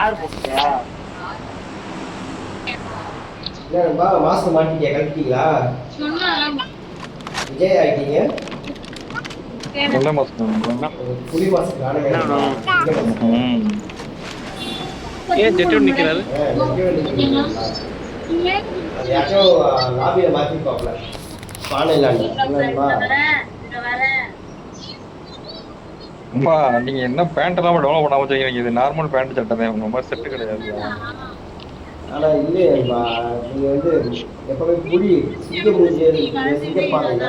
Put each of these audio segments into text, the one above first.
யார் என்னப்பா மாஸ்க் மாட்டிட்டியா கழட்டிட்டீங்களா விஜய் ஆயிட்டீங்க நல்ல மாசம் புலி மாஸ்க் நானே என்ன வேணும்? ம். ஏன் ஜெட்டு நிக்கிறாரு? யாரும் லாபியில மாத்திருப்பாப்ல. பானை இல்லாண்டா அம்மா நீங்க என்ன பேண்ட் எல்லாம் டெவலப் பண்ணாம வச்சிருக்கீங்க? இது நார்மல் பேண்ட் சட்டை தான். உங்க மாதிரி செட்டு கிடையாது. ஆனா இல்லையேப்பா நீங்க வந்து எப்பவுமே புலி சிங்க முடிஞ்சு சிங்கப்பாருங்க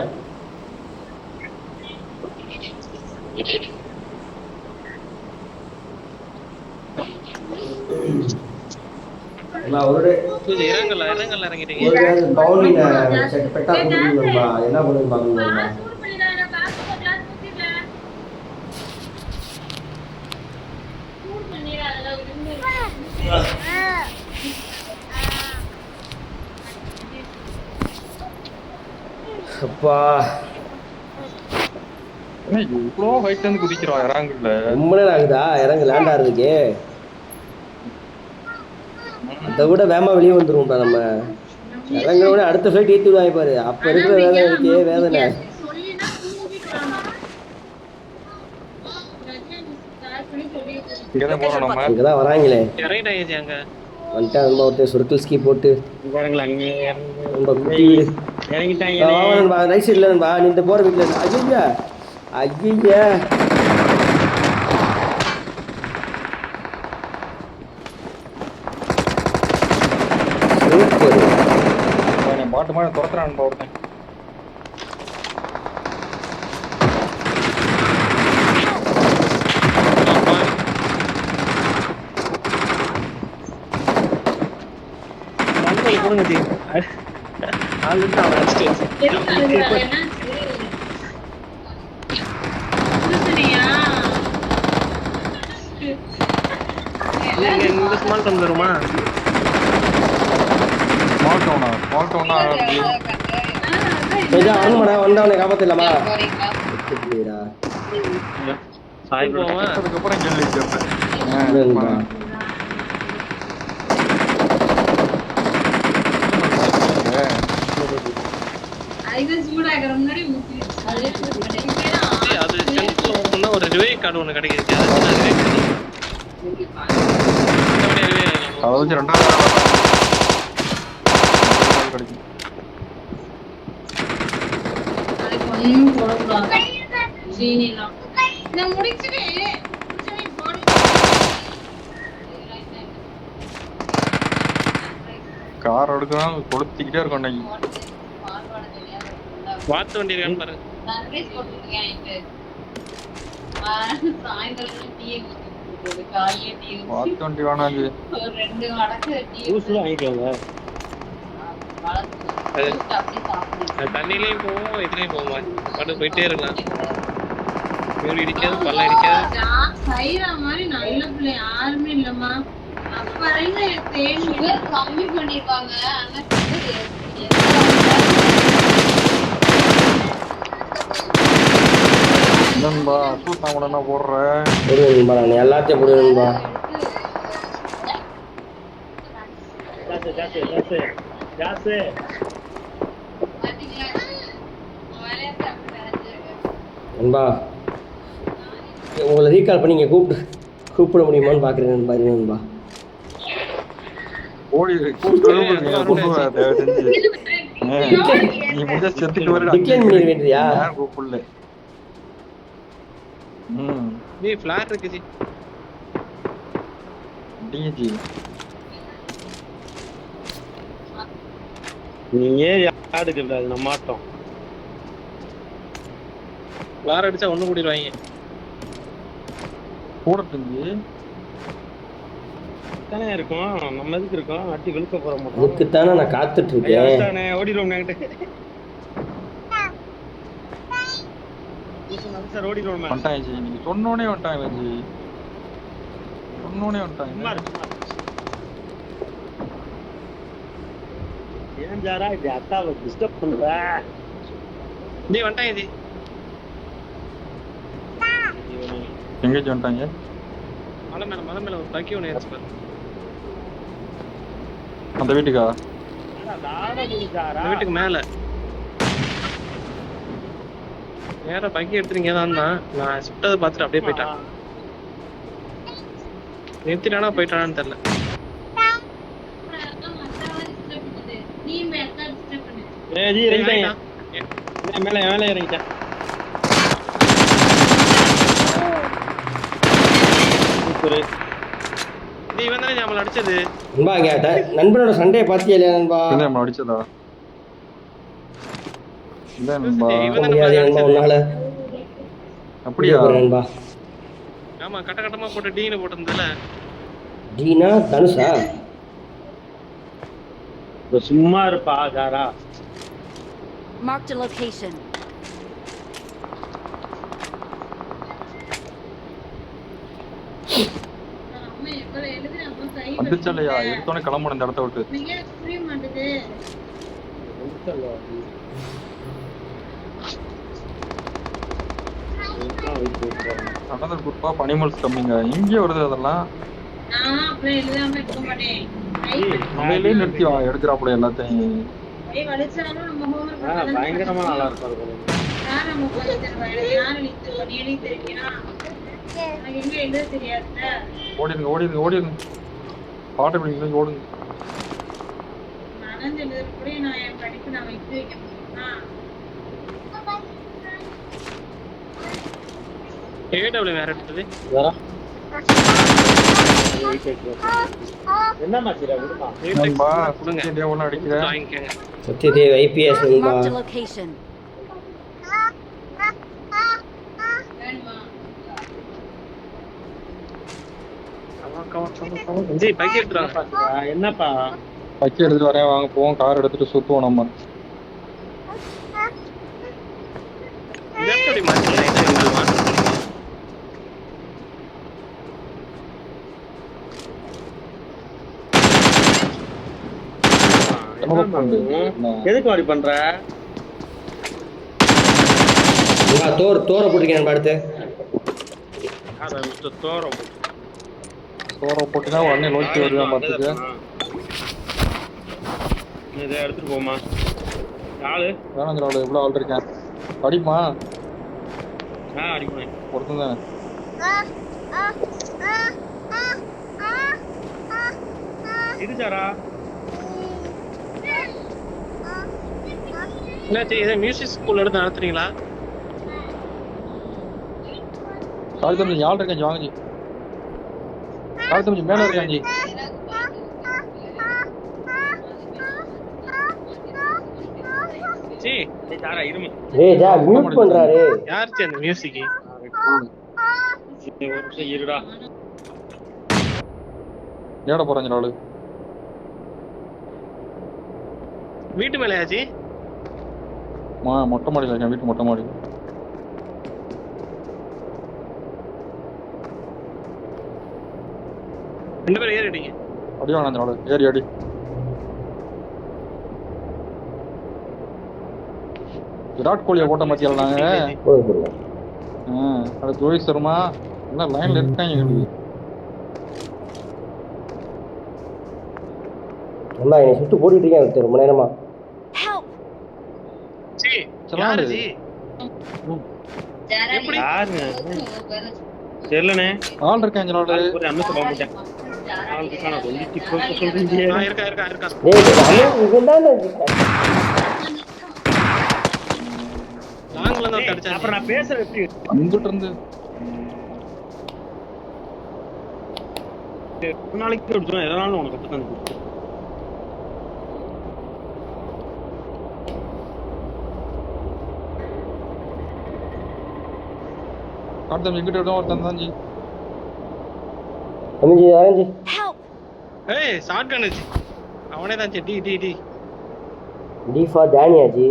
நான் ஒரு கொஞ்சம் இறங்கல இறங்கல இறங்கிட்டீங்க ஒரு பவுனின செட் பெட்டா கொடுக்கணும்பா என்ன பண்ணுவாங்க அப்பா. இவ்வளோ ஹைட்ல இருந்து குதிக்கிறோம் இறாங்கல்ல ரொம்ப நேரம் ஆகுதா இறங்கு லேண்ட் ஆகிறதுக்கு அதை விட வேகமா வெளியே வந்துருவோம்டா நம்ம. இறங்குற விட அடுத்த ஃப்ளைட் ஏற்றி விடுவாங்க பாரு. அப்போ இருக்கிற வேதனை இருக்கே வேதனை. இங்கதான் வராங்களே. வந்துட்டா நம்ம ஒருத்தர் சுருக்கல் ஸ்கீ போட்டு. நம்ம குட்டி வீடு. இறங்கிட்டாங்க ரைட் சைடில் நண்பா நீ இந்த போகிற வீட்டில் ஐயா ஐயா சூப்பர். அவன் பாட்டு மாதிரி துரத்துறான் ஒருத்தன். கொடுங்க ஜி. ஆல்ரெடி அவன் அடிச்சிட்டு நீங்க இந்த ஸ்மால் டம் வருமா? ஸ்மால் டவுனா ஸ்மால் டவுனா கொஞ்சம் அவனுமாடா வந்தவனை இல்லைடா சாய் போவேன் கேள்வி. கேட்பேன் ஏய், அது டென்த்ல ஓப்பன்னா ஒரு ரிவே கார்டு ஒன்று கிடைக்குது. அது கார் எடுக்கலாம் கொளுத்திக்கிட்டே இருக்கும் அன்னைக்கு வாத்து வண்டி இருக்கான்னு பாரு வேணாம் இது ரெண்டு மடக்கு டீ வாங்கிக்கோங்க. அது அப்படியே சாப்பிடுங்க. அது தண்ணிலையும் போவோம் இதுலயும் போவோம் பாட்டு போயிட்டே இருக்கலாம் மேல் இடிக்காது பள்ளம் இடிக்காது. சைரா மாதிரி நல்ல பிள்ளை யாருமே இல்லம்மா. அப்ப சுகர் கம்மி பண்ணிருக்காங்க ஆனா சுகர் என்னன்பா சூத்தா உடனே போடுற போடு நண்பா நான் எல்லாத்தையும் போடு நண்பா நண்பா உங்களை ரீகால் பண்ணி இங்கே கூப்பிட்டு கூப்பிட முடியுமான்னு பார்க்குறேன் நண்பா இரு நண்பா. ஓடி கூப்பிட்டு நீ முடிஞ்ச செத்துட்டு வரடா. டிக்ளைன் கூப்பிடல? ம். நீ ஃபிளாட் இருக்கு ஜி. டிஜி நீ ஏன் யாடுக்கு அது நம்ம மாட்டோம். ஃபிளார் அடிச்சா ஒண்ணு கூட்டிடுவாங்க. கூட செஞ்சு தானே இருக்கும். நம்ம எதுக்கு இருக்கோம்? அட்டி வெளுக்க போற மாட்டோம் அதுக்குத்தானே நான் காத்துட்டு இருக்கேன். ஓடிடுவோம் நாங்கிட்ட சார் ஓடிடுவோம் மேம் வந்துட்டான் ஜி நீங்க சொன்னோனே வந்துட்டான் ஜி சொன்னோனே இரு. ஏன் ஜாரா இப்படி அத்தாவை டிஸ்டர்ப் பண்ற? நீ வந்துட்டாங்க ஜி எங்க ஜி வந்துட்டாங்க? மலை மேல மலை மேல ஒரு பக்கி ஒன்று ஏறிச்சு பாரு. அந்த வீட்டுக்கா? இந்த வீட்டுக்கு மேல. நேரா பக்கி எடுத்துறீங்க? தான். நான் சுட்டதை பார்த்துட்டு அப்படியே போயிட்டான் நிறுத்திட்டானா போயிட்டானான்னு தெரியல. நீ மேக்கா டிஸ்டர்ப் பண்ணு ஏய் ஜி இறங்கிட்டேன் ஏய், ஏய், மேல மேல இறங்கிட்டேன் இவன் தானே நம்மள அடிச்சது? நண்பா இங்க நண்பனோட சண்டையை பார்த்தியா இல்லையா நண்பா? இல்லை நம்ம அடிச்சதா இல்லை நண்பா டேய், இவன் தானே முடியாது நம்மள நண்பா அடிச்சது. உன்னால அப்படியா? போறேன் நண்பா. ஆமா கட்ட கட்டமா போட்டு டீனு போட்டிருந்தல டீனா தனுஷா? இப்ப சும்மா இருப்பா ஜாரா. Marked a location. அம்மா எவ்வளவு எழுதி நம்ம கை வந்துச்சல்லையா? எடுத்தோடனே கிளம்பணும் இந்த இடத்த விட்டு. புரிய மாட்டேது. அனதர் குரூப்பா பனிமல்ஸ் கம்மிங்க இங்கேயே வருது அதெல்லாம். நான் அப்புறம் எழுதாம இருக்க மாட்டேன். கை நம்மளே நிறுத்தி வா எடுக்கிறாப்புல எல்லாத்தையும். பயங்கரமா நல்லா இருக்கும் ஓடிடுங்க ஓடிடுங்க ஓடிடுங்க. பாட்டு பிடிங்க ஓடுங்க. நான் படிப்பு நான் வைத்து வைக்க ஏடபிள்யூ வேற எடுத்தது. வாங்கிக்கங்க. சத்யதேவ் ஐபிஎஸ் என்னப்பா? பக்கி எடுத்துட்டு வரேன். வாங்க போவோம். கார் எடுத்துட்டு சுத்துவோம் நம்ம இந்த இடத்துல எப்படி மாத்தலாம் என்ன எங்களுக்கு மாத்த முடியுமா? என்னப்பா பண்ணு? எதுக்கு அப்படி பண்ற? தோர் தோரை போட்டிருக்கேன் அடுத்து தோறம் சோற போட்டுனா உடனே நோக்கி வருவேன் பார்த்துக்க இதை எடுத்துட்டு போமா ஆளு வேணாங்கிற ஆளு எவ்வளோ ஆள் இருக்கேன்? படிப்பா ஆ அடிக்கணும். ஒருத்தன் தானே இது ஜாரா என்னாச்சு? ஏதோ மியூசிக் ஸ்கூல் எடுத்து நடத்துறீங்களா? கால் தம்பி ஆள் இருக்கேன் வாங்க கால் தம்பி மேலே ஜி ஏய் ஜாரா இருமா. டேய் ஜா மியூட் பண்றாரு. யார் ஜி அந்த மியூசிக் ஒரு நிமிஷம் இருடா. ஏட போறாங்க ஆளு வீட்டு மேலயா ஜி மா மொட்டை மாடியில் இருக்கேன் வீட்டு மொட்டை மாடி. ரெண்டு பேரும் ஏறிட்டீங்க அடி வாங்க அந்த ஆளு. ஏறி அடி. விராட் கோலியை போட்ட மத்தியால் நாங்க? அடுத்து ரோஹித் சர்மா. எல்லாம் லைன்ல இருக்காங்க எங்களுக்கு நண்பா என்னை சுட்டு போட்டுட்டு இருக்கேன் ரொம்ப நேரமா Help! ஜி சொல்லாது. யாரு ஜி ஜாரா எப்படி? யாருங்க தெரியலனே ஆள் அண்ணன் சொல்ல மாட்டேன் இருக்கானா சொல்றீங்க. ஆ, இருக்கா இருக்கா இருக்கா. இவன் தான் அப்புறம் நான் பேசுறேன் எப்படி? இருந்து. ஒரு நாளைக்கு எடுத்துரும் எதனாலும் உனக்கு கத்து தம்பி எங்கிட்ட இடம் ஒருத்தன் தான் ஜி. அமைஞ்சி Help! ஏய் ஷார்ட் கன் ஜி அவனே தான் ji. D D D. D for டேனியா ji.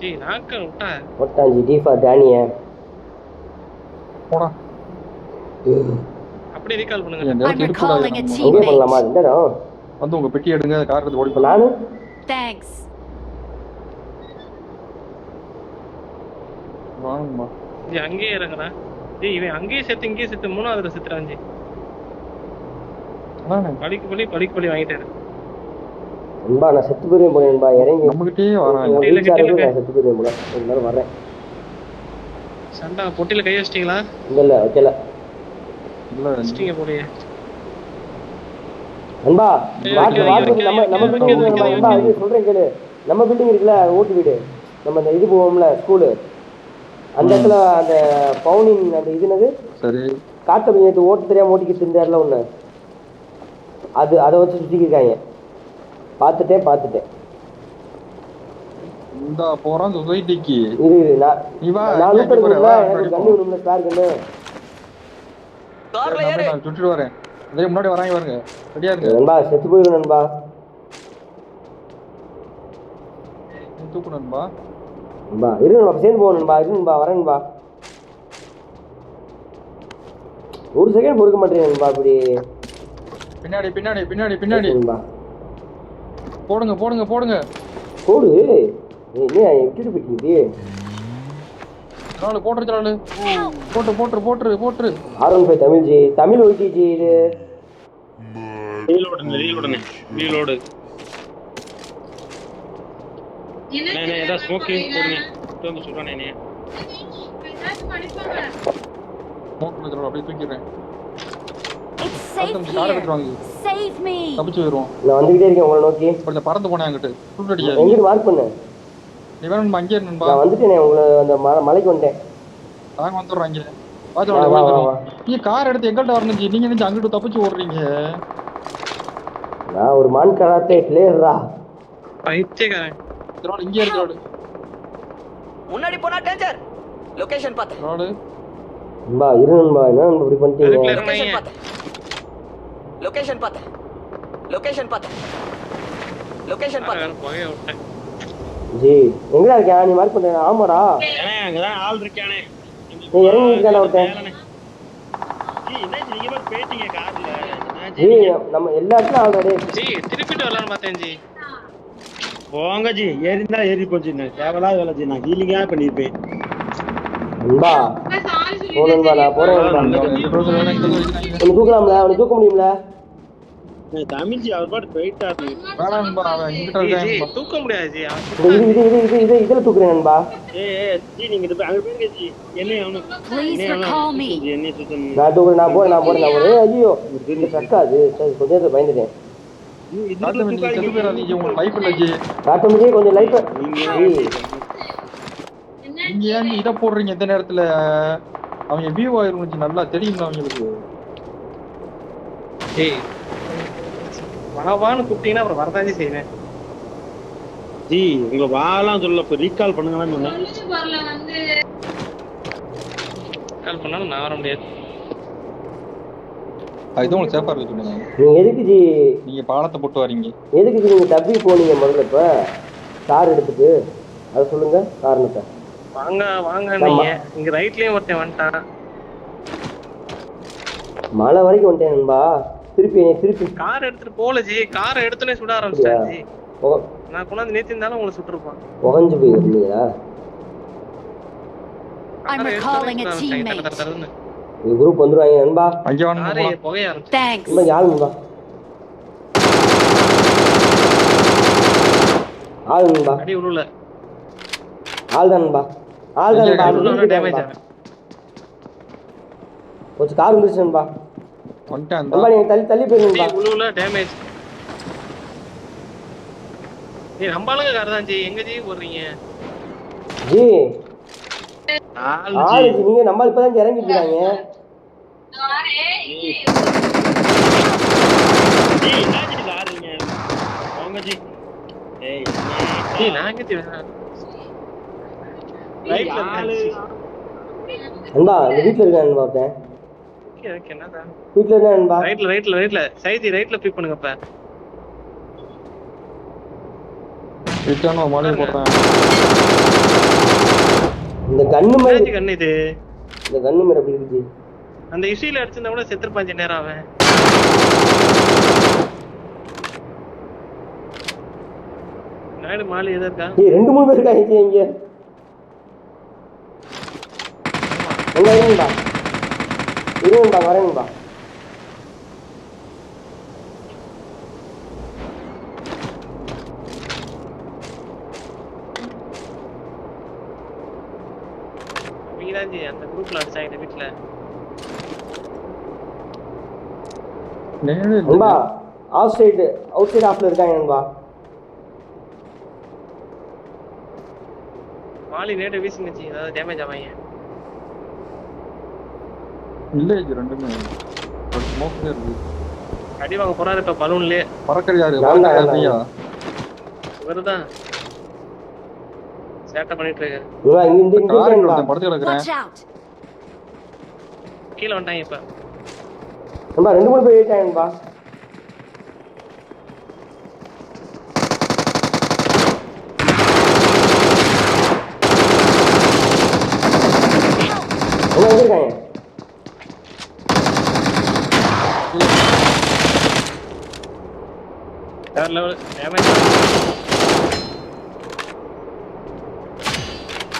Ji நாக்க விட்டா. போட்டான் ஜி டி ஃபார் டேனியா போடா. அப்படியே ரீகால் பண்ணுங்க. இருக்கக்கூடாது அங்கே பண்ணலாமா. இந்த வந்து உங்க பெட்டி எடுங்க கார் எடுத்து ஓடி போலாம். நானு? வாங்கம்மா. ஜி அங்கேயே இறங்குறேன் ஏய் இவன் அங்கேயே செத்து இங்கேயே செத்து மூணாவது செத்துறான் ஜி. அதானே. பலிக்கு பலி பலிக்கு பலி வாங்கிட்டாரு. நண்பா நான் செத்து போல நண்பா இறங்கி. நம்மகிட்டயே வரான். நான் செத்து போயிருவேன் போல. ஒரு நேரம் வரேன் சண்டா பொட்டில கை வச்சிட்டீங்களா? இல்ல இல்ல வைக்கல. இல்ல. வச்சிட்டீங்க போலயே. ஏய், வாட்டு வாட்டு நம்ம நம்ம பில்டிங் இது சொல்றேன் கேளு. நம்ம பில்டிங் இருக்குல்ல ஓட்டு வீடு. நம்ம அந்த இது போவோம்ல ஸ்கூலு. அந்த இடத்துல அந்த பவுனின் அந்த இது என்னது? சரி. காத்த நேற்று ஓட்டு தெரியாம ஓட்டிக்கிட்டு இருந்தார்ல ஒண்ணு. அது அதை வச்சு சுத்திக்கிருக்காங்க. பார்த்துட்டேன் பார்த்துட்டேன் இந்த போறான் சொசைட்டிக்கு இரு இரு நான் நான் எடுக்கணும்ல எனக்கு. கண்ணு கண்ணு. வரேன். முன்னாடி வராங்க பாருங்க. ரெடியா இருங்க நண்பா செத்து நண்பா. தூக்கணும்பா நண்பா. இரு நண்பா சேர்ந்து போவோம் நண்பா. இரு நண்பா வரேன் நண்பா. ஒரு செகண்ட் பொறுக்க மாட்டேன் நண்பா இப்படி பின்னாடி பின்னாடி பின்னாடி பின்னாடி. போடுங்க போடுங்க போடுங்க. போடு. என்ன விட்டுட்டு போயிட்டீங்க நாலு போட்டுரு நாலு போட்டு போட்டுரு போட்டுரு போட்டுரு. R one five Tamil ji. Tamil YT ji இது. ரீலோடு என்ன நான் ஏதாவது ஸ்மோக்கிங் போடுங்க. வந்து சொல்றானே படிப்பாங்க மோட்டர் வச்சிருவோம் அப்படியே தூக்கிடுறேன். தப்பிச்சு போயிடுவோம். நான் வந்துகிட்டே இருக்கேன் உங்களை நோக்கி. கொஞ்சம் பறந்து போனேன் அங்கிட்டு. சுட்டு அடிக்காது எங்கிட்டு மார்க் பண்ணு? நீ வேணும் அங்கேயே இருந்துப்பா. நான் வந்துட்டேனே உங்களை அந்த மலை மலைக்கு வந்துட்டேன். நாங்க வந்துடுறோம் வா. வாச்சு நீ கார் எடுத்து எங்கள்கிட்ட வரணும் ஜி. நீங்க நினைச்சு அங்கிட்டு தப்பிச்சு ஓடுறீங்க. நான் ஒரு மான் கராத்தே பிளேயர்ரா பைத்தியக்காரன். இதனால இங்கே இருக்கிறாடு முன்னாடி போனா டேஞ்சர் லொகேஷன் பார்த்தேன் இதனால நண்பா இரு நண்பா என்ன இப்படி பண்ணிட்டீங்க? லொகேஷன். பார்த்தேன் லொகேஷன் பார்த்தேன் லொகேஷன் பார்த்தேன் லொகேஷன் பார்த்தேன் விட்டேன். ஜி எங்கடா இருக்கியா? நீ மார்க் பண்ண ஆமாடா. ஏன்னா அங்கதான் ஆள் இருக்கானே நீ இறங்கி இருக்கானே ஒருத்தன்? ஜி என்ன நீங்க கார்ல என்ன ஜி நம்ம எல்லா இடத்துலயும் ஆல்ரெடி ஜி திருப்பிட்டு வரலான்னு பார்த்தேன் ஜி. போங்க ஜி ஏறிந்தா ஏறி போச்சு. நான் தேவையில்லாத வேலை ஜி. நான் ஹீலிங்கா பண்ணிருப்பேன். நண்பா சாரி போ நண்பா நான் போறேன் தூக்கலாம்ல அவனை தூக்க முடியும்ல? நான் தமிழ் ஜி அவர் பாட்டு போயிட்டாரு தூக்க முடியாது ஜி. இது இது இது இது இது இதுல தூக்குறேன் நண்பா. ஏ ஜி நீங்க இது அங்க போயிருங்க ஜி. என்ன அவனுக்கு என்ன சுத்தம் நான் தூக்குறேன் நான் போறேன் நான் போறேன் நான் போறேன். ஏய், ஐயோ சரி கொஞ்ச நேரத்துல பயந்துட்டேன். கொஞ்சம் லைஃப் நீங்க ஏன் இதை போடுறீங்க எந்த நேரத்துல? அவங்க வியூ ஆயிரும் நல்லா தெரியும்ல அவங்களுக்கு? ஏய். வாவான்னு கூப்பிட்டீங்கன்னா அப்புறம் வரதாஜி செய்வேன். ஜி உங்க வாலாம் சொல்ல இப்ப ரீகால் பண்ணுங்களான்னு சொன்னேன். ஒண்ணுமே வரல வந்து. கால் பண்ணாலும் நான் வர முடியாது. அதுதான் உங்களுக்கு சேஃபா இருக்கு சொல்லுங்க நீங்க எதுக்கு ஜி? நீங்க பாலத்தை போட்டு வரீங்க. எதுக்கு ஜி நீங்க தப்பி போனீங்க முதல்ல இப்ப? கார் எடுத்துட்டு. அதை சொல்லுங்க காரணத்தை வாங்க வாங்க நீங்க இங்க ரைட்லயும் ஒருத்தன் வந்துட்டான். மலை வரைக்கும் வந்துட்டேன் நண்பா. திருப்பி என்னை திருப்பி கார் எடுத்துட்டு போல ஜி. காரை எடுத்துனே சுட ஆரம்பிச்சிட்டான் ஜி. நான் கொண்டாந்து நேத்தி இருந்தாலும் உங்களை சுட்டிருப்பான். புகஞ்சு போய் இருந்தீங்களா I'm recalling a teammate. Group வந்துருவாங்க நண்பா. அங்கே வாங்க ஆள் நண்பா ஆள் நண்பா. ஆள் தான் நண்பா. ஆள் தான் நண்பா. உள்ள. கொஞ்சம் கார் வந்துருச்சு நண்பா. நீங்க தள்ளி தள்ளி போயிருங்க நண்பா. உழுவுல டேமேஜ் நீ நம்பாளுங்க கார் தான் ஜி. எங்க ஜி போடுறீங்க ஜி. ஆள் நீங்க நம்ம இப்பதான் இறங்கிட்டு இருக்காங்க ஜி என்ன ஜி காருங்க போங்க ஜி ஏய் ஜி நான் எங்க ஜி வேணாம் ரைட்ல ஆளு நண்பா இந்த வீட்டுல இருக்கேன் நண்பா ஒருத்தன் ஓகே ஓகே என்னதான் வீட்டுல இருந்தா நண்பா ரைட்ல ரைட்ல ரைட்ல சைதி ரைட்ல பிக் பண்ணுங்க இப்ப ரிட்டர்ன் ஒரு மாலையை போடுறேன் இந்த கண்ணு மாதிரி கண்ணு இது? இந்த கண்ணு மாதிரி அப்படி இருக்கு. அந்த இஷ்யூல அடிச்சிருந்தா கூட செத்துருப்பாஞ்சு நேரம் அவன். நாயுடு மாலி எதா இருக்கா? ஜி ரெண்டு மூணு பேர் இருக்காங்க இங்க இருங்கப்பா. வரேங்கப்பா. நீதான் ஜி அந்த குரூப்ல அடிச்சாங்க வீட்டுல நேரே இல்லை. நண்பா அவுட் சைடு அவுட் சைடு ஆஃப்ல இருக்காங்க நண்பா வாலி நேடு வீசுங்கச்சி ஏதாவது டேமேஜ் ஆவாங்க. இல்லை இது ரெண்டுமே. ஒரு தான் இருக்கு. அடி வாங்க போறாரு இப்ப பலூன்லயே. பறக்கிற யாரு? நீயா இவருதான். சேட்டை பண்ணிட்டு இருக்காரு. இந்த ஒருத்தன் படுத்து கிடக்குறேன். Watch out! கீழே வந்துட்டாங்க இப்ப. ரெண்டு மூணு பேர் இருக்காங்க நண்பா என்ன வந்திருக்காங்க வேற லெவல் டேமேஜ்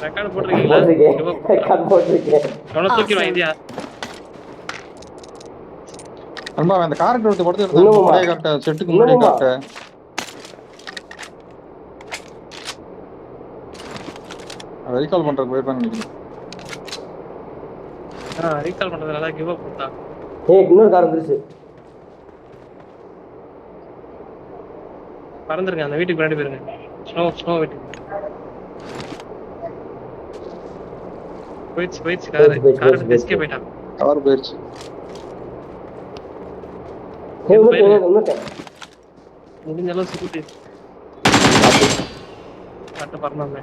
ரெக்கார்டு போட்டிருக்கீங்களா? கட் போட்டிருக்கேன். எவ்வளவு தூக்கிடுவான் இந்தியா அவன் அந்த காரக்டர் ஒருத்தன் படுத்து? கிடக்கான் பழைய கரெக்டா செட்டுக்கு முன்னாடி? கரெக்டா ரீகால் பண்றதுக்கு போயிருப்பாங்க நினைக்கிறேன். ரீகால் பண்றதுனால கிவ் அப் கொடுத்தான் ஏய் இன்னொரு கார் வந்துருச்சு. பறந்துருங்க அந்த வீட்டுக்கு பின்னாடி போயிருங்க. ஸ்னோ ஸ்னோ வீட்டுக்கு. போயிடுச்சு போயிடுச்சு காரு போயிடுச்சு, போயிடுச்சு, கார் போயிடுச்சு, எஸ்கே போயிட்டான் கார் இன்னொருத்தன் முடிஞ்ச அளவு சுத்தி கட்டு. பறந்தாங்க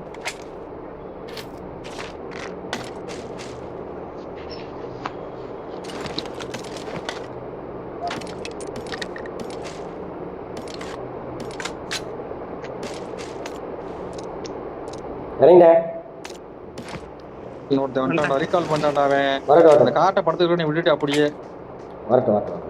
இறங்கிட்டேன் இன்னொருத்தன் வந்துட்டான் ரீகால் பண்ணிட்டான்டா அவன். அந்த காட்டை படுத்துக்கிட்டு நீ விட்டுட்டு அப்படியே. வரட்டும் வரட்டும்.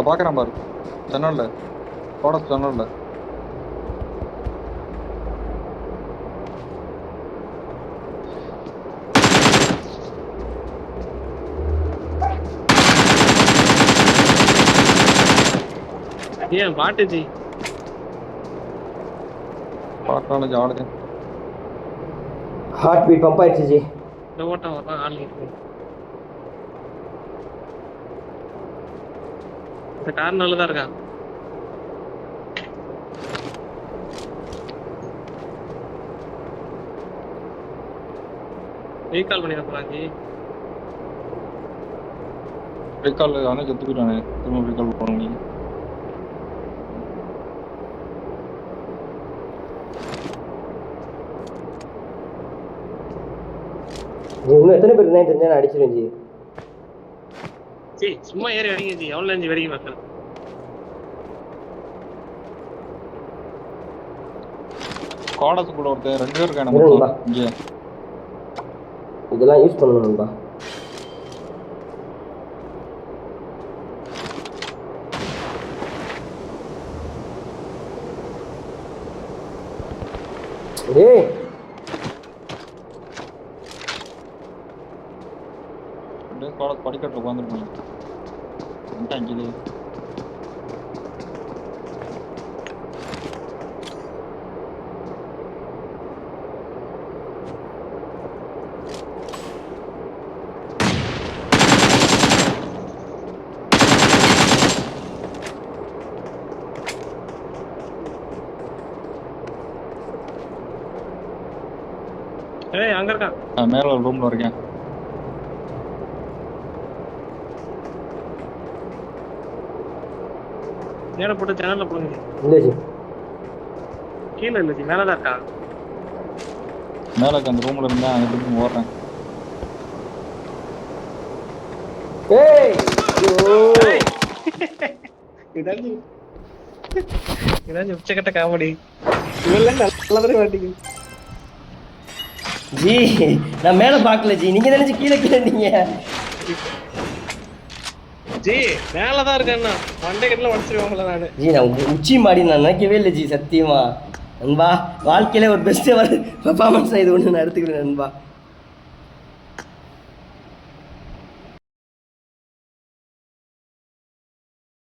நான் பாக்குறேன் பாரு. ஜன்னல்ல போட ஜன்னல்ல ஏன் பாட்டு ஜி. பாட்டாலும் ஜாடுது ஹார்ட் பீட் பம்ப் ஆயிடுச்சு ஜி. இந்த ஓட்டம் வரான் ஆள் இருக்கு இந்த கார் நல்லதா இருக்கான் ரீகால் பண்ணிட போறான் ஜி. ரீகால் அவனே செத்து போயிட்டானே திரும்ப ரீகால் ஜி இன்னும் எத்தனை பேர் இருந்தாலும் தெரிஞ்சா நான் சும்மா ஏறி வரீங்க ஜி எவ்வளவு அஞ்சு வரைக்கும் மக்கள்? கோடத்துக்குள்ள ஒருத்தன் ரெண்டு பேர் இருக்கானே இங்கே. இதெல்லாம் யூஸ் பண்ணணும் நண்பா ஏய் ரெண்டு பேர் கோடத்து படிக்கட்டில் உட்காந்துருப்பாங்க வந்துட்டான் கீழே ஏய் அங்க இருக்கான் நான் மேல ஒரு ரூம்ல இருக்கேன் நேரம் போட்டு ஜன்னல்ல போடுங்க. இல்லை ஜி. கீழே இல்ல ஜி மேல இருக்க? அந்த ரூம்ல இருந்தேன் அங்க இருந்து ஓடுறேன். ஏய்! ஐயோ. இதாச்சு இதான் உச்சக்கட்ட காமெடி. இவெல்லாம் நல்லவரே மாட்டேங்குது ஜி நான் மேலே பார்க்கல ஜி. நீங்கள் நினச்சி கீழே கீழே நீங்க ஜி மேலதான் இருக்கேன்னா மண்டை கட்டில உடச்சிருவாங்களா நானு. ஜி நான் உங்க உச்சி மாடி நான் நினைக்கவே இல்லை ஜி சத்தியமா. நண்பா வாழ்க்கையில ஒரு பெஸ்ட் பர்ஃபார்மன்ஸ் இது ஒன்று நான் எடுத்துக்கிறேன் நண்பா.